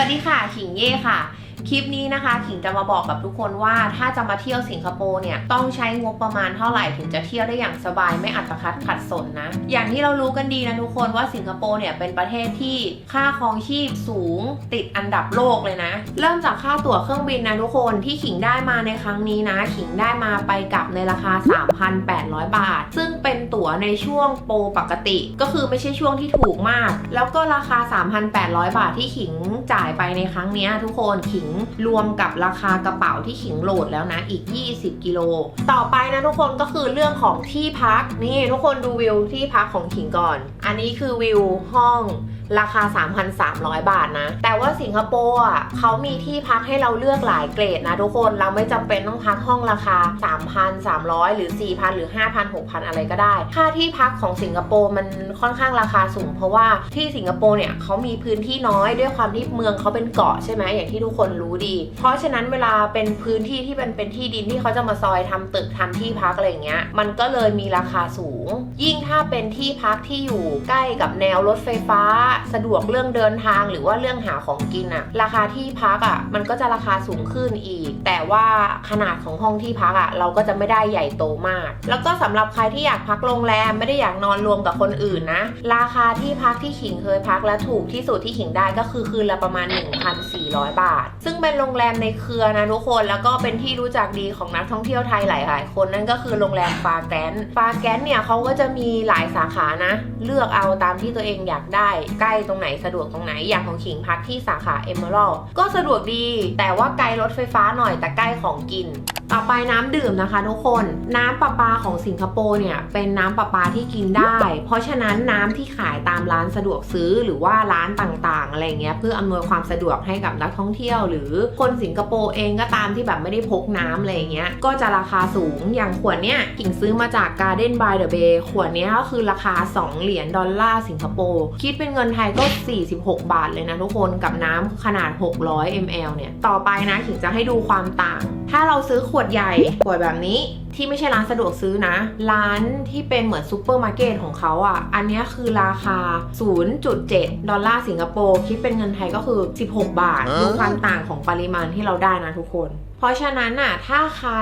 วัสดีค่ะขิงเย่ค่ะ คลิปนี้นะคะ ขิงจะมาบอกกับทุกคนว่าถ้าจะมาเที่ยวสิงคโปร์เนี่ย ต้องใช้งบประมาณเท่าไหร่ถึงจะเที่ยวได้อย่างสบายไม่อัตคัดขัดสนนะ อย่างที่เรารู้กันดีนะทุกคนว่าสิงคโปร์เนี่ยเป็นประเทศที่ค่าครองชีพสูงติดอันดับโลกเลยนะ เริ่มจากค่าตั๋วเครื่องบินนะทุกคนที่ขิงได้มาในครั้งนี้นะ ขิงได้มาไปกลับในราคา 3,800 บาท ซึ่งเป็นตั๋วในช่วงโปรปกติ ก็คือไม่ใช่ช่วงที่ถูกมาก แล้วก็ราคา 3,800 บาทที่ขิงจ่ายไปในครั้งนี้ทุกคนขิงรวมกับราคากระเป๋าที่ขิงโหลดแล้วนะอีก 20 กิโล ต่อไปนะทุกคนก็คือเรื่องของที่พักนี่ทุกคนดูวิวที่พักของขิงก่อน อันนี้คือวิวห้อง ราคา 3,300 บาทนะ แต่ว่าสิงคโปร์อะเขามีที่พักให้เราเลือกหลายเกรดนะทุกคนเราไม่จำเป็นต้องพักห้องราคา 3,300 หรือ 4,000 หรือ 5,000 6,000 อะไรก็ได้ ค่าที่พักของสิงคโปร์มันค่อนข้างราคาสูง เพราะว่าที่สิงคโปร์เนี่ยเขามีพื้นที่น้อยด้วยความที่เมืองเขาเป็นเกาะใช่ไหมอย่างที่ทุกคนรู้ดี เพราะฉะนั้นเวลาเป็นพื้นที่ที่เป็นเป็นที่ดินที่เขาจะมาซอยทำตึกทำที่พักอะไรอย่างเงี้ยมันก็เลยมีราคาสูง ยิ่งถ้าเป็นที่พักที่อยู่ใกล้กับแนวรถไฟฟ้าสะดวกเรื่องเดินทางหรือว่าเรื่องหาของกินอะราคาที่พักอะมันก็จะราคาสูงขึ้นอีก แต่ว่าขนาดของห้องที่พักอะเราก็จะไม่ได้ใหญ่โตมาก แล้วก็สำหรับใครที่อยากพักโรงแรมไม่ได้อยากนอนรวมกับคนอื่นนะ ราคาที่พักที่ขิงเคยพักและถูกที่สุดที่ขิงได้ก็คือคืนละประมาณ 1,400 บาท ซึ่งเป็นโรงแรมในเครือนะทุกคนแล้วก็เป็นที่รู้จักดีของนักท่องเที่ยวไทยหลาย ๆ คนนั่นก็คือโรงแรมฟาแกนฟาแกนเนี่ยเขาก็จะมีหลายสาขานะ เลือกเอาตามที่ตัวเองอยากได้ใกล้ล้ตรงไหนสะดวกตรงไหนอย่างของขิงพักที่สาขาเอเมอรัลก็สะดวกดี แต่ว่าไกลรถไฟฟ้าหน่อยแต่ใกล้ของกิน ต่อไปน้ำดื่มนะคะทุกคนน้ำประปาของสิงคโปร์เนี่ยเป็นน้ำประปาที่กินได้ เพราะฉะนั้นน้ำที่ขายตามร้านสะดวกซื้อหรือว่าร้านต่างๆอะไรเงี้ยเพื่ออำนวยความสะดวกให้กับนักท่องเที่ยว หรือคนสิงคโปร์เองก็ตามที่แบบไม่ได้พกน้ำอะไรเงี้ยก็จะราคาสูงอย่างขวดเนี้ยกิ่งซื้อมาจาก Garden by the Bay ขวดเนี้ยก็คือราคา 2 เหรียญดอลลาร์สิงคโปร์คิดเป็นเงินไทยก็ 46 บาทเลยนะทุกคนกับน้ำขนาด 600 ml เนี่ยต่อไปนะขิงจะให้ดูความต่าง ถ้าเราซื้อขวดดใหญ่ขวดแบบนี้ที่ไม่ใช่ร้านสะดวกซื้อนะ ร้านที่เป็นเหมือนซูเปอร์มาร์เก็ตของเขาอะ อันนี้คือราคา 0.7 ดอลลาร์สิงคโปร์ คิดเป็นเงินไทยก็คือ 16 บาท ดูความต่างของปริมาณที่เราได้นะทุกคน เพราะฉะนั้นน่ะถ้าใคร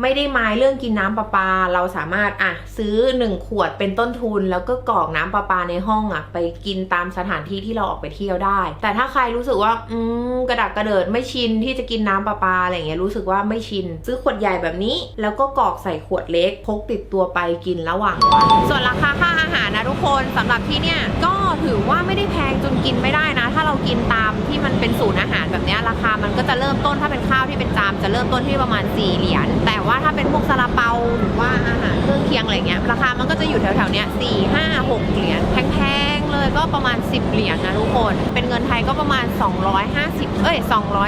ไม่ได้มายเรื่องกินน้ำประปา เราสามารถอะซื้อ 1 ขวดเป็นต้นทุน แล้วก็กรอกน้ำประปาในห้องอะไปกินตามสถานที่ที่เราออกไปเที่ยวได้ แต่ถ้าใครรู้สึกว่าอืมกระดักกระเดิดไม่ชินที่จะกินน้ำประปาอะไรอย่างเงี้ยรู้สึกว่าไม่ชิน ซื้อขวดใหญ่แบบนี้ แล้วก็กรอกใส่ขวดเล็กพกติดตัวไปกินระหว่างวันส่วนราคาค่าอาหารนะทุกคนสำหรับที่เนี่ยก็ถือว่าไม่ได้แพงจนกินไม่ได้นะ ถ้าเรากินตามที่มันเป็นศูนย์อาหารแบบเนี้ยราคามันก็จะเริ่มต้นถ้าเป็นข้าวที่เป็นจานมจะเริ่มต้นที่ประมาณ 4 เหรียญ แต่ว่าถ้าเป็นพวกซาลาเปาหรือว่าอาหารเครื่องเคียงอะไรเงี้ย ราคามันก็จะอยู่แถวๆเนี้ยสี่ห้าหกเหรียญ แพงๆเลยก็ประมาณ 10 เหรียญนะทุกคน เป็นเงินไทยก็ประมาณ 250 เอ้ย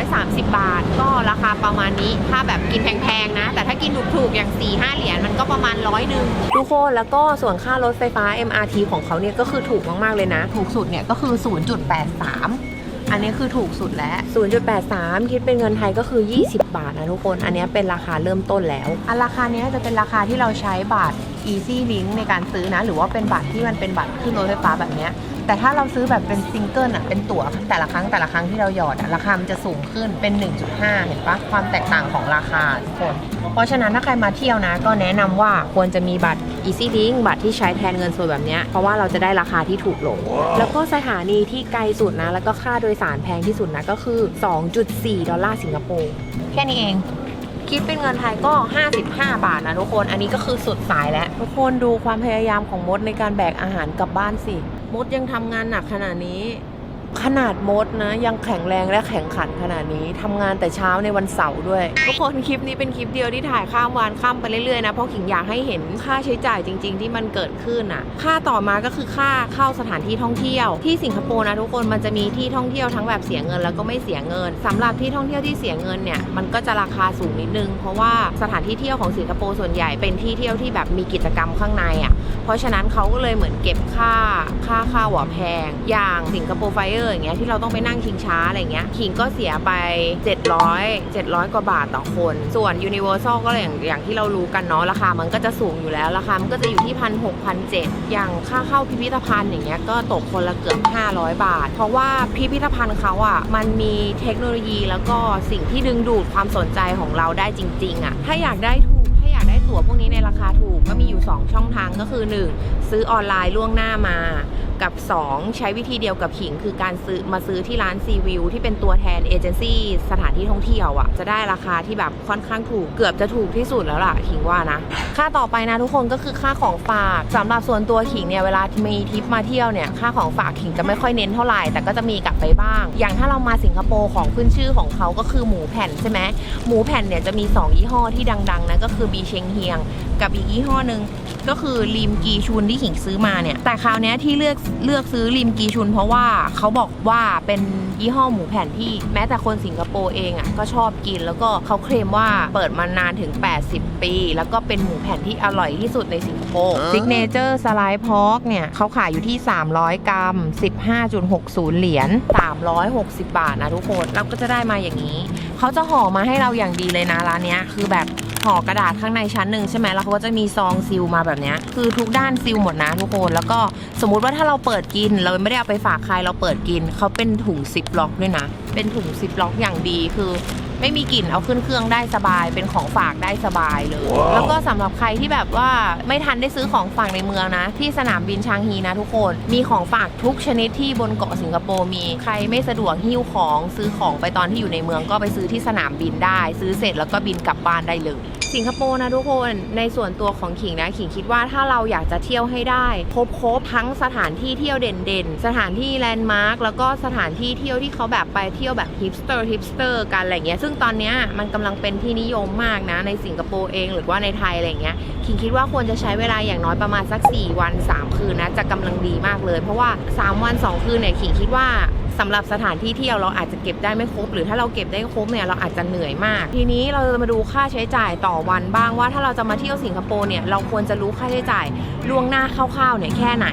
230 บาท ก็ราคาประมาณนี้ ถ้าแบบกินแพงๆนะ แต่ถ้ากินถูกๆอย่าง4 5เหรียญมันก็ประมาณร้อยหนึ่งทุกคนแล้วก็ส่วนค่ารถไฟฟ้า MRT ของเขาเนี่ยก็คือถูกมากๆเลยนะ ถูกสุดเนี่ยก็คือ 0.83อันนี้คือถูกสุดแล้ว 0.83 คิดเป็นเงินไทยก็คือ 20 บาทนะทุกคน อันนี้เป็นราคาเริ่มต้นแล้วอันราคาเนี้ยจะเป็นราคาที่เราใช้บัตร Easy Link ในการซื้อนะ หรือว่าเป็นบัตรที่มันเป็นบัตรขึ้นรถไฟฟ้าแบบเนี้ยแต่ถ้าเราซื้อแบบเป็นซิงเกิลอะเป็นตั๋วแต่ละครั้งแต่ละครั้งที่เราหยอดอะราคามันจะสูงขึ้นเป็น 1.5 เห็นปะความแตกต่างของราคาทุกคน เพราะฉะนั้นถ้าใครมาเที่ยวนะ ก็แนะนำว่าควรจะมีบัตร Easy Link บัตรที่ใช้แทนเงินสดแบบเนี้ยเพราะว่าเราจะได้ราคาที่ถูกลง แล้วก็สถานีที่ไกลสุดนะ แล้วก็ค่าโดยสารแพงที่สุดนะก็คือ 2.4 ดอลลาร์สิงคโปร์ แค่นี้เอง คิดเป็นเงินไทยก็ 55 บาทนะทุกคน อันนี้ก็คือสุดสายแล้ว ทุกคนดูความพยายามของมดในการแบกอาหารกลับบ้านสิ มดยังทำงานหนักขนาดนี้ ขนาดมดนะ ยังแข็งแรงและแข็งขันขนาดนี้ทำงานแต่เช้าในวันเสาร์ด้วย ทุกคนคลิปนี้เป็นคลิปเดียวที่ถ่ายข้ามวันข้ามไปเรื่อยๆนะ เพราะขิงอยากให้เห็นค่าใช้จ่ายจริง ๆ ที่มันเกิดขึ้นอะ ค่าต่อมาก็คือค่าเข้าสถานที่ท่องเที่ยว ที่สิงคโปร์นะทุกคนมันจะมีที่ท่องเที่ยวทั้งแบบเสียเงินแล้วก็ไม่เสียเงินสำหรับที่ท่องเที่ยวที่เสียเงินเนี่ยมันก็จะราคาสูงนิดนึง เพราะว่าสถานที่เที่ยวของสิงคโปร์ส่วนใหญ่เป็นที่เที่ยวที่แบบมีกิจกรรมข้างในอะเพราะฉะนั้นเขาก็เลยเหมือนเก็บค่าค่าเข้าอะแพง อย่างสิงคโปร์ไฟเออร์อร์อย่างเงี้ยที่เราต้องไปนั่งชิงช้าอะไรเงี้ยขิงก็เสียไป 700 700 กว่าบาทต่อคน ส่วน Universal ก็อย่างอย่างที่เรารู้กันเนาะราคามันก็จะสูงอยู่แล้วราคามันก็จะอยู่ที่พันหกพันเอย่างค่าเข้าพิพิธภัณฑ์อย่างเงี้ยก็ตกคนละเกือบ 500 บาท เพราะว่าพิพิธภัณฑ์เขาอะมันมีเทคโนโลยีแล้วก็สิ่งที่ดึงดูดความสนใจของเราได้จริง ๆอะถ้าอยากได้ถูกถ้าอยากได้ตั๋วพวกนี้ในราคาถูกก็มีอยู่ 2 ช่องทางก็คือ 1 ซื้อออนไลน์ล่วงหน้ามากับ 2 ใช้วิธีเดียวกับขิง คือการซื้อมาซื้อที่ร้านซีวิวที่เป็นตัวแทนเอเจนซี่สถานที่ท่องเที่ยวอะ จะได้ราคาที่แบบค่อนข้างถูก เกือบจะถูกที่สุดแล้วล่ะขิงว่านะ ค่าต่อไปนะทุกคนก็คือค่าของฝากสำหรับส่วนตัวขิงเนี่ยเวลามีทริปมาเที่ยวเนี่ยค่าของฝากขิงจะไม่ค่อยเน้นเท่าไหร่แต่ก็จะมีกลับไปบ้าง อย่างถ้าเรามาสิงคโปร์ของขึ้นชื่อของเขาก็คือหมูแผ่นใช่ไหมหมูแผ่นเนี่ยจะมี 2 ยี่ห้อที่ดังๆนะก็คือบีเชงเฮียง กับอีกยี่ห้อหนึ่งก็คือริมกีชุนที่ขิงซื้อมาเนี่ยแต่คราวนี้ที่เลือกเลือกซื้อริมกีชุน เพราะว่าเขาบอกว่าเป็นยี่ห้อหมูแผ่นที่แม้แต่คนสิงคโปร์เองอะก็ชอบกินแล้วก็เขาเคลมว่าเปิดมานานถึง 80 ปี แล้วก็เป็นหมูแผ่นที่อร่อยที่สุดในสิงคโปร์ซิกเนเจอร์สไลด์พอกเนี่ยเขาขายอยู่ที่ 300 กรัม 15.60 เหรียญ360 บาทนะทุกคนเราก็จะได้มาอย่างนี้เขาจะห่อมาให้เราอย่างดีเลยนะร้านเนี้ยคือแบบ ห่อกระดาษข้างในชั้นหนึ่งใช่ไหมแล้วเขาก็จะมีซองซิลมาแบบนี้คือทุกด้านซิลหมดนะทุกคน แล้วก็สมมุติว่าถ้าเราเปิดกิน เราไม่ได้เอาไปฝากใครเราเปิดกินเขาเป็นถุงซิปล็อกด้วยนะ เป็นถุงซิปล็อกอย่างดีคือ ไม่มีกลิ่นเอาขึ้นเครื่องได้สบาย เป็นของฝากได้สบายเลยแล้วก็สำหรับใครที่แบบว่าไม่ทันได้ซื้อของฝากในเมืองนะ ที่สนามบินชางฮีนะทุกคนมีของฝากทุกชนิดที่บนเกาะสิงคโปร์มีใครไม่สะดวกหิ้วของซื้อของไปตอนที่อยู่ในเมืองก็ไปซื้อที่สนามบินได้ ซื้อเสร็จแล้วก็บินกลับบ้านได้เลย สิงคโปร์นะทุกคนในส่วนตัวของขิงนะขิงคิดว่าถ้าเราอยากจะเที่ยวให้ได้ครบครบทั้งสถานที่เที่ยวเด่นๆ สถานที่แลนด์มาร์คแล้วก็สถานที่เที่ยวที่เขาแบบไปเที่ยวแบบฮิปสเตอร์ฮิปสเตอร์กันอะไรเงี้ยซึ่งตอนเนี้ยมันกำลังเป็นที่นิยมมากนะในสิงคโปร์เองหรือว่าในไทยอะไรเงี้ย ขิงคิดว่าควรจะใช้เวลาอย่างน้อยประมาณสัก 4 วัน 3 คืนนะจะกำลังดีมากเลย เพราะว่า 3 วัน 2 คืนเนี่ยขิงคิดว่าสำหรับสถานที่เที่ยวเราอาจจะเก็บได้ไม่ครบ หรือถ้าเราเก็บได้ครบเนี่ยเราอาจจะเหนื่อยมาก ทีนี้เราจะมาดูค่าใช้จ่ายต่อวันบ้างว่าถ้าเราจะมาเที่ยวสิงคโปร์เนี่ยเราควรจะรู้ค่าใช้จ่ายล่วงหน้าคร่าวๆเนี่ยแค่ไหน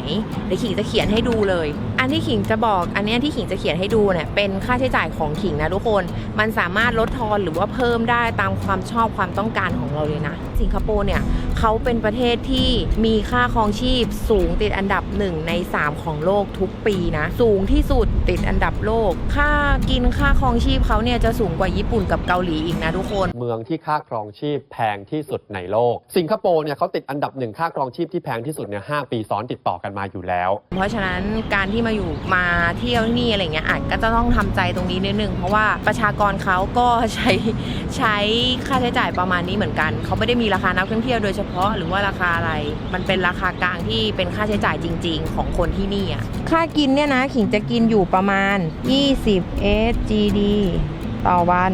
เดี๋ยวขิงจะเขียนให้ดูเลย อันที่ขิงจะบอก อันเนี้ยที่ขิงจะเขียนให้ดูเนี่ยเป็นค่าใช้จ่ายของขิงนะทุกคน มันสามารถลดทอนหรือว่าเพิ่มได้ตามความชอบความต้องการของเราเลยนะ สิงคโปร์เนี่ยเขาเป็นประเทศที่มีค่าครองชีพสูงติดอันดับหนึ่งใน 3 ของโลกทุกปีนะ สูงที่สุดติดอันดับโลก ค่ากินค่าครองชีพเขาเนี่ยจะสูงกว่าญี่ปุ่นกับเกาหลีอีกนะทุกคน เมืองที่ค่าครองชีพแพงที่สุดในโลก สิงคโปร์เนี่ยเขาติดอันดับหนึ่งค่าครองชีพที่แพงที่สุดเนี่ยหปีซ้อนติดต่อกันมาอยู่แล้ว เพราะฉะนั้นการที่มาอยู่มาเที่ยวนี่อะไรเงี้ยอาจก็จะต้องทำใจตรงนี้นิดนึงเพราะว่าประชากรเขาก็ใช้ใช้ค่าใช้จ่ายประมาณนี้เหมือนกันเขาไม่ได้มีราคานักท่องเที่ยวโดยเฉพาะหรือว่าราคาอะไร มันเป็นราคากลางที่เป็นค่าใช้จ่ายจริง ๆ ของคนที่นี่อะค่ากินเนี่ยนะขิงจะกินอยู่ประมาณ 20 SGD ต่อวัน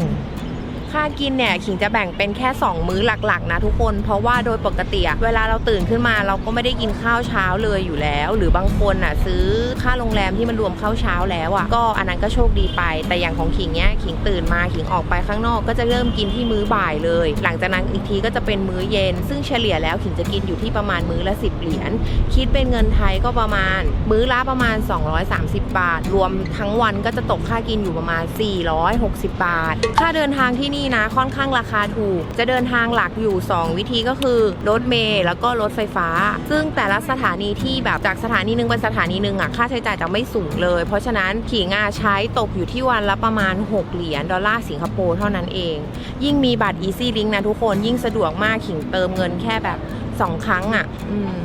ค่ากินเนี่ยขิงจะแบ่งเป็นแค่ 2 มื้อหลักๆ นะทุกคน เพราะว่าโดยปกติเวลาเราตื่นขึ้นมาเราก็ไม่ได้กินข้าวเช้าเลยอยู่แล้ว หรือบางคนอะซื้อค่าโรงแรมที่มันรวมข้าวเช้าแล้วอะก็อันนั้นก็โชคดีไป แต่อย่างของขิงเนี้ยขิงตื่นมาขิงออกไปข้างนอกก็จะเริ่มกินที่มื้อบ่ายเลย หลังจากนั้นอีกทีก็จะเป็นมื้อเย็น ซึ่งเฉลี่ยแล้วขิงจะกินอยู่ที่ประมาณมื้อละ 10 เหรียญคิดเป็นเงินไทยก็ประมาณ มื้อละประมาณ 230 บาท รวมทั้งวันก็จะตกค่ากินอยู่ประมาณ 460 บาท ค่าเดินทางที่นี่นะค่อนข้างราคาถูก จะเดินทางหลักอยู่ 2 วิธีก็คือรถเมล์แล้วก็รถไฟฟ้า ซึ่งแต่ละสถานีที่แบบจากสถานีหนึ่งไปสถานีหนึ่งอะค่าใช้จ่ายจะไม่สูงเลย เพราะฉะนั้นขิงอาใช้ตกอยู่ที่วันละประมาณ 6 เหรียญดอลลาร์สิงคโปร์เท่านั้นเอง ยิ่งมีบัตร Easy Link นะทุกคนยิ่งสะดวกมากขิงเติมเงินแค่แบบ2ครั้งอะอืม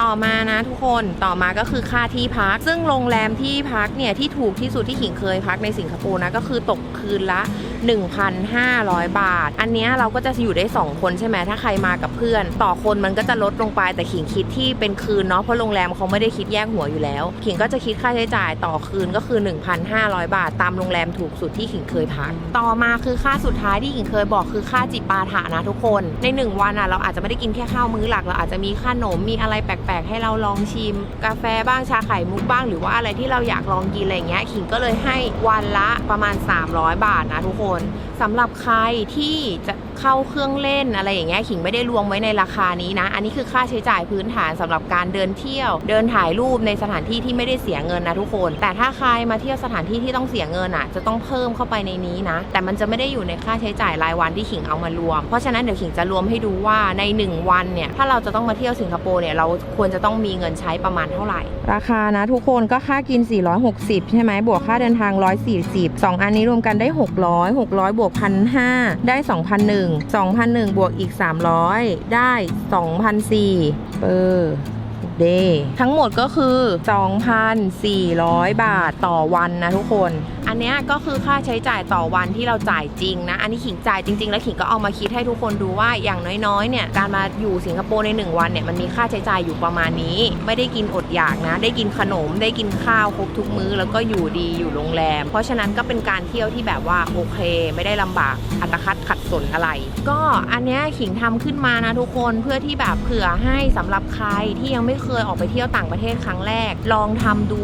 ต่อมานะทุกคน ต่อมาก็คือค่าที่พัก ซึ่งโรงแรมที่พักเนี่ยที่ถูกที่สุดที่ขิงเคยพักในสิงคโปร์นะก็คือตกคืนละ 1,500 บาท อันนี้เราก็จะอยู่ได้ 2 คนใช่ไหมถ้าใครมากับเพื่อน ต่อคนมันก็จะลดลงไปแต่ขิงคิดที่เป็นคืนเนาะเพราะโรงแรมเขาไม่ได้คิดแยกหัวอยู่แล้ว ขิงก็จะคิดค่าใช้จ่ายต่อคืนก็คือ 1,500 บาท ตามโรงแรมถูกสุดที่ขิงเคยพัก ต่อมาคือค่าสุดท้ายที่ขิงเคยบอกคือค่าจิปาถะนะทุกคน ใน 1 วันอะเราอาจจะไม่ได้กินแค่ข้าวมื้อหลักเราอาจจะมีขนมมีอะไรแปลกๆ ให้เราลองชิม กาแฟบ้างชาไข่มุกบ้างหรือว่าอะไรที่เราอยากลองกินอะไรเงี้ยขิงก็เลยให้วันละประมาณ 300 บาทนะทุกคนสำหรับใครที่จะ เข้าเครื่องเล่นอะไรอย่างเงี้ยขิงไม่ได้รวมไว้ในราคานี้นะ อันนี้คือค่าใช้จ่ายพื้นฐานสำหรับการเดินเที่ยว เดินถ่ายรูปในสถานที่ที่ไม่ได้เสียเงินนะทุกคน แต่ถ้าใครมาเที่ยวสถานที่ที่ต้องเสียเงินอะจะต้องเพิ่มเข้าไปในนี้นะ แต่มันจะไม่ได้อยู่ในค่าใช้จ่ายรายวันที่ขิงเอามารวม เพราะฉะนั้นเดี๋ยวขิงจะรวมให้ดูว่าใน 1 วันเนี่ยถ้าเราจะต้องมาเที่ยวสิงคโปร์เนี่ยเราควรจะต้องมีเงินใช้ประมาณเท่าไหร่ ราคานะทุกคนก็ค่ากิน 460 ใช่ไหมบวกค่าเดินทาง 140 2 อันนี้รวมกันได้ 600 600บวก1,500ได้2,001 2,001 บวกอีก 300 ได้ 2,004เปอร์เดย์ทั้งหมดก็คือ 2,400 บาทต่อวันนะทุกคนอันนี้ก็คือค่าใช้จ่ายต่อวันที่เราจ่ายจริงนะ อันนี้ขิงจ่ายจริง ๆ แล้วขิงก็เอามาคิดให้ทุกคนดูว่าอย่างน้อยๆเนี่ยการมาอยู่สิงคโปร์ใน 1 วันเนี่ยมันมีค่าใช้จ่ายอยู่ประมาณนี้ ไม่ได้กินอดอยากนะ ได้กินขนมได้กินข้าวครบทุกมื้อแล้วก็อยู่ดีอยู่โรงแรม เพราะฉะนั้นก็เป็นการเที่ยวที่แบบว่าโอเค ไม่ได้ลำบากอัตคัดขัดสนอะไร ก็อันนี้ขิงทำขึ้นมานะทุกคนเพื่อที่แบบเผื่อให้สำหรับใครที่ยังไม่เคยออกไปเที่ยวต่างประเทศครั้งแรก ลองทำดู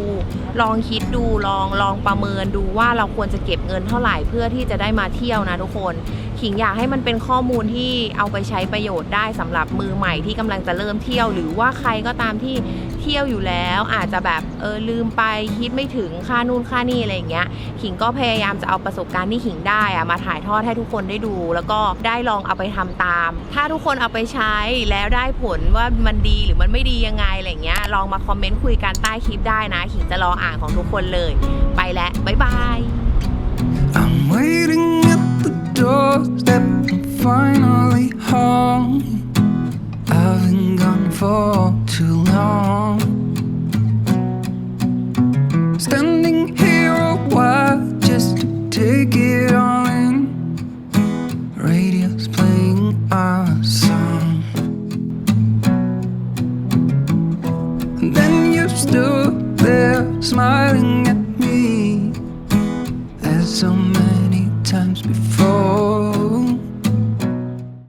ลองคิดดูลองลองประเมินดูว่าเราควรจะเก็บเงินเท่าไหร่เพื่อที่จะได้มาเที่ยวนะทุกคน ขิงอยากให้มันเป็นข้อมูลที่เอาไปใช้ประโยชน์ได้สำหรับมือใหม่ที่กำลังจะเริ่มเที่ยว หรือว่าใครก็ตามที่ ที่ยวอยู่แล้ว อาจจะแบบเออลืมไปคิดไม่ถึงค่านู่นค่านี่อะไรอย่างเงี้ยขิงก็พยายามจะเอาประสบการณ์ที่ขิงได้อะมาถ่ายทอดให้ทุกคนได้ดู แล้วก็ได้ลองเอาไปทำตาม ถ้าทุกคนเอาไปใช้แล้วได้ผลว่ามันดีหรือมันไม่ดียังไงอะไรอย่างเงี้ยลองมาคอมเมนต์คุยกันใต้คลิปได้นะ ขิงจะรออ่านของทุกคนเลย ไปแล้วบ๊ายบาย I'm waiting at the doorstep. I'm finally home. for too long.